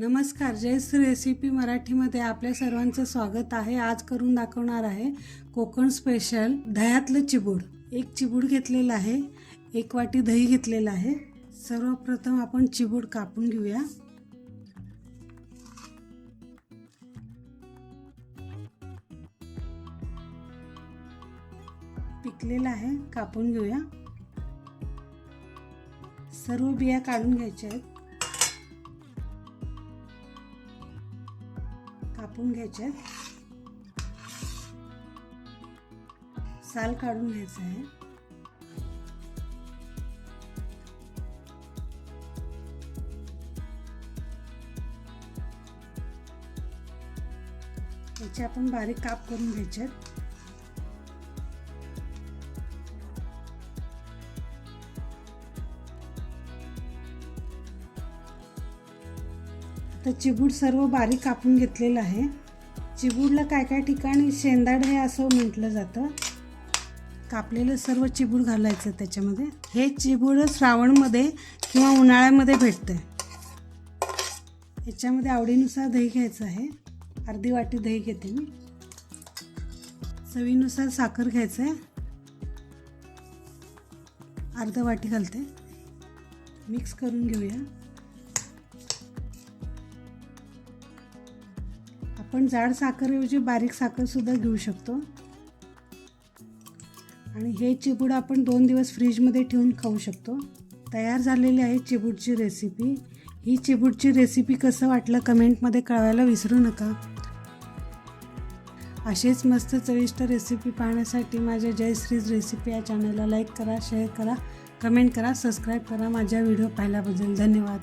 नमस्कार जयश्री रेसिपी मराठीमध्ये आपल्या सर्वांचं स्वागत आहे. आज करून दाखवणार आहे कोकण स्पेशल दह्यातलं चिबूड. एक चिबूड घेतलेलं आहे एक वाटी दही घेतलेलं आहे. सर्वप्रथम आपण चिबूड कापून घेऊया. पिकलेलं आहे कापून घेऊया. सर्व बिया काढून घ्यायच्या आहेत. कापून घ्यायचे. साल काढून घ्यायचं आहे. याचे आपण बारीक काप करून घ्यायचे. तर चिबूड सर्व बारीक कापून घेतलेलं आहे. चिबूडला काय काय ठिकाणी शेंदाड हे असं म्हटलं जातं. कापलेलं सर्व चिबूड घालायचं त्याच्यामध्ये. हे चिबूड श्रावणमध्ये किंवा उन्हाळ्यामध्ये भेटतं याच्यामध्ये आवडीनुसार दही घ्यायचं आहे. अर्धी वाटी दही घेते मी. चवीनुसार साखर घ्यायचं आहे. अर्ध वाटी घालते. मिक्स करून घेऊया. आपण जाड साखरऐवजी बारीक साखरसुद्धा घेऊ शकतो. आणि हे चिबूड आपण दोन दिवस फ्रीजमध्ये ठेवून खाऊ शकतो. तयार झालेली आहे चिबूडची रेसिपी. ही चिबूडची रेसिपी कसं वाटलं कमेंटमध्ये कळवायला विसरू नका. असेच मस्त चविष्ट रेसिपी पाहण्यासाठी माझ्या जयश्रीज रेसिपी या चॅनलला लाईक करा शेअर करा कमेंट करा सबस्क्राईब करा. माझ्या व्हिडिओ पाहिल्याबद्दल धन्यवाद.